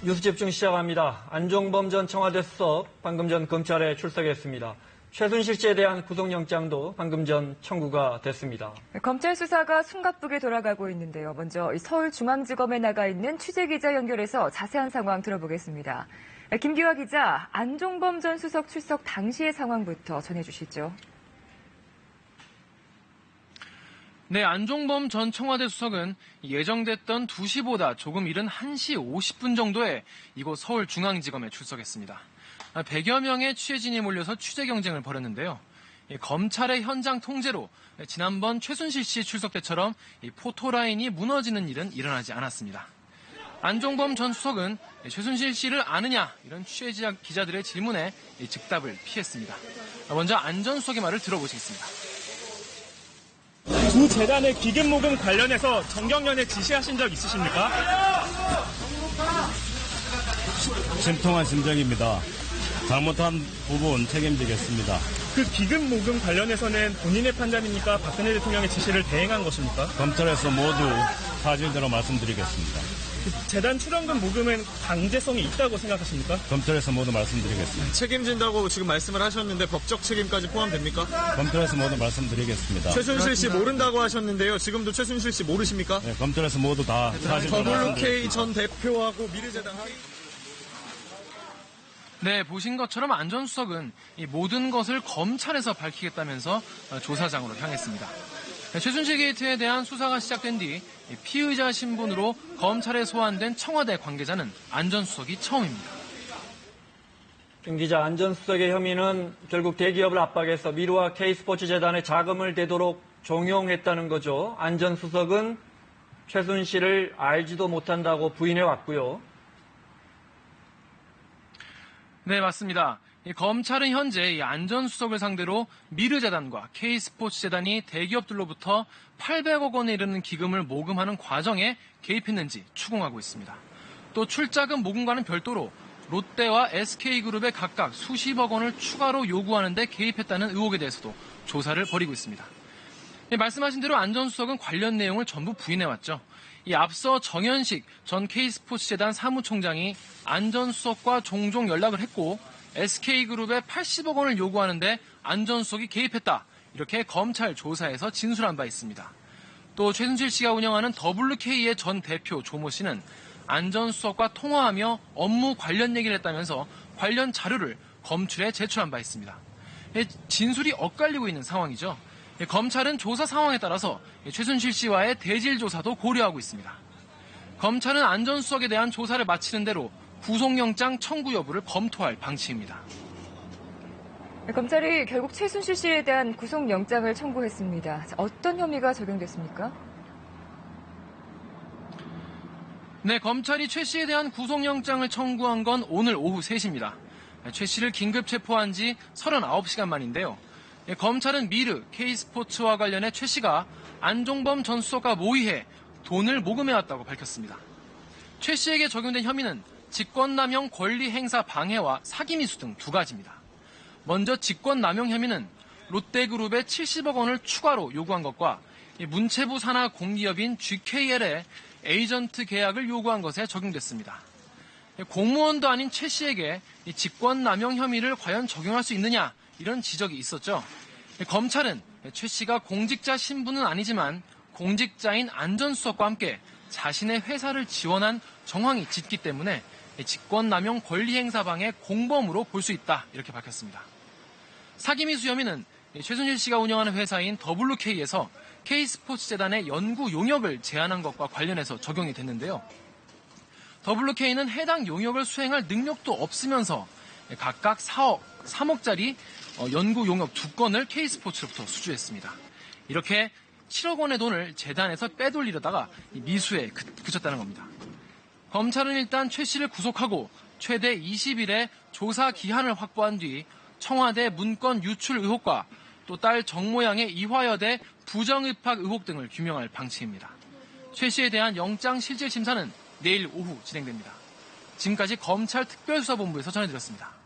뉴스 집중 시작합니다. 안종범 전 청와대 수석 방금 전 검찰에 출석했습니다. 최순실 씨에 대한 구속영장도 방금 전 청구가 됐습니다. 검찰 수사가 숨가쁘게 돌아가고 있는데요. 먼저 서울중앙지검에 나가 있는 취재기자 연결해서 자세한 상황 들어보겠습니다. 김기화 기자, 안종범 전 수석 출석 당시의 상황부터 전해주시죠. 네, 안종범 전 청와대 수석은 예정됐던 2시보다 조금 이른 1시 50분 정도에 이곳 서울중앙지검에 출석했습니다. 100여 명의 취재진이 몰려서 취재 경쟁을 벌였는데요. 검찰의 현장 통제로 지난번 최순실 씨 출석 때처럼 포토라인이 무너지는 일은 일어나지 않았습니다. 안종범 전 수석은 최순실 씨를 아느냐 이런 취재 기자들의 질문에 즉답을 피했습니다. 먼저 안 전 수석의 말을 들어보시겠습니다. 두 재단의 기금 모금 관련해서 정경련에 지시하신 적 있으십니까? 심통한 심정입니다. 잘못한 부분 책임지겠습니다. 그 기금 모금 관련해서는 본인의 판단입니까? 박근혜 대통령의 지시를 대행한 것입니까? 검찰에서 모두 사실대로 말씀드리겠습니다. 그 재단 출연금 모금은 강제성이 있다고 생각하십니까? 검찰에서 모두 말씀드리겠습니다. 책임진다고 지금 말씀을 하셨는데 법적 책임까지 포함됩니까? 검찰에서 모두 말씀드리겠습니다. 최순실 씨 모른다고 하셨는데요. 지금도 최순실 씨 모르십니까? 네, 검찰에서 모두 다 더블루K 말씀드리겠습니다. 전 대표하고 미르재단 네, 보신 것처럼 안전 수석은 이 모든 것을 검찰에서 밝히겠다면서 어, 조사장으로 향했습니다. 네, 최순실 게이트에 대한 수사가 시작된 뒤 피의자 신분으로 검찰에 소환된 청와대 관계자는 안전 수석이 처음입니다. 김 기자, 안전 수석의 혐의는 결국 대기업을 압박해서 미르와 K스포츠 재단의 자금을 되도록 종용했다는 거죠. 안전 수석은 최순실을 알지도 못한다고 부인해 왔고요. 네, 맞습니다. 이 검찰은 현재 이 안전수석을 상대로 미르재단과 K스포츠재단이 대기업들로부터 800억 원에 이르는 기금을 모금하는 과정에 개입했는지 추궁하고 있습니다. 또 출자금 모금과는 별도로 롯데와 SK그룹에 각각 수십억 원을 추가로 요구하는 데 개입했다는 의혹에 대해서도 조사를 벌이고 있습니다. 예, 말씀하신 대로 안전수석은 관련 내용을 전부 부인해왔죠. 이 앞서 정현식 전 K스포츠재단 사무총장이 안전수석과 종종 연락을 했고 SK그룹에 80억 원을 요구하는데 안전수석이 개입했다. 이렇게 검찰 조사에서 진술한 바 있습니다. 또 최순실 씨가 운영하는 WK의 전 대표 조모 씨는 안전수석과 통화하며 업무 관련 얘기를 했다면서 관련 자료를 검찰에 제출한 바 있습니다. 예, 진술이 엇갈리고 있는 상황이죠. 예, 검찰은 조사 상황에 따라서 최순실 씨와의 대질 조사도 고려하고 있습니다. 검찰은 안전수석에 대한 조사를 마치는 대로 구속영장 청구 여부를 검토할 방침입니다. 검찰이 결국 최순실 씨에 대한 구속영장을 청구했습니다. 자, 어떤 혐의가 적용됐습니까? 네, 검찰이 최 씨에 대한 구속영장을 청구한 건 오늘 오후 3시입니다. 최 씨를 긴급 체포한 지 39시간 만인데요. 예, 검찰은 미르, K스포츠와 관련해 최 씨가 안종범 전 수석과 모의해 돈을 모금해왔다고 밝혔습니다. 최 씨에게 적용된 혐의는 직권남용 권리 행사 방해와 사기미수 등 두 가지입니다. 먼저 직권남용 혐의는 롯데그룹에 70억 원을 추가로 요구한 것과 이 문체부 산하 공기업인 GKL에 에이전트 계약을 요구한 것에 적용됐습니다. 공무원도 아닌 최 씨에게 이 직권남용 혐의를 과연 적용할 수 있느냐 이런 지적이 있었죠. 검찰은 최 씨가 공직자 신분은 아니지만 공직자인 안전수석과 함께 자신의 회사를 지원한 정황이 짙기 때문에 직권남용 권리행사방해 공범으로 볼 수 있다 이렇게 밝혔습니다. 사기미수 혐의는 최순실 씨가 운영하는 회사인 WK에서 K스포츠재단의 연구 용역을 제안한 것과 관련해서 적용이 됐는데요. WK는 해당 용역을 수행할 능력도 없으면서 각각 4억, 3억짜리 연구 용역 두 건을 K스포츠로부터 수주했습니다. 이렇게 7억 원의 돈을 재단에서 빼돌리려다가 미수에 그쳤다는 겁니다. 검찰은 일단 최 씨를 구속하고 최대 20일의 조사 기한을 확보한 뒤 청와대 문건 유출 의혹과 또 딸 정모양의 이화여대 부정입학 의혹 등을 규명할 방침입니다. 최 씨에 대한 영장 실질 심사는 내일 오후 진행됩니다. 지금까지 검찰 특별수사본부에서 전해드렸습니다.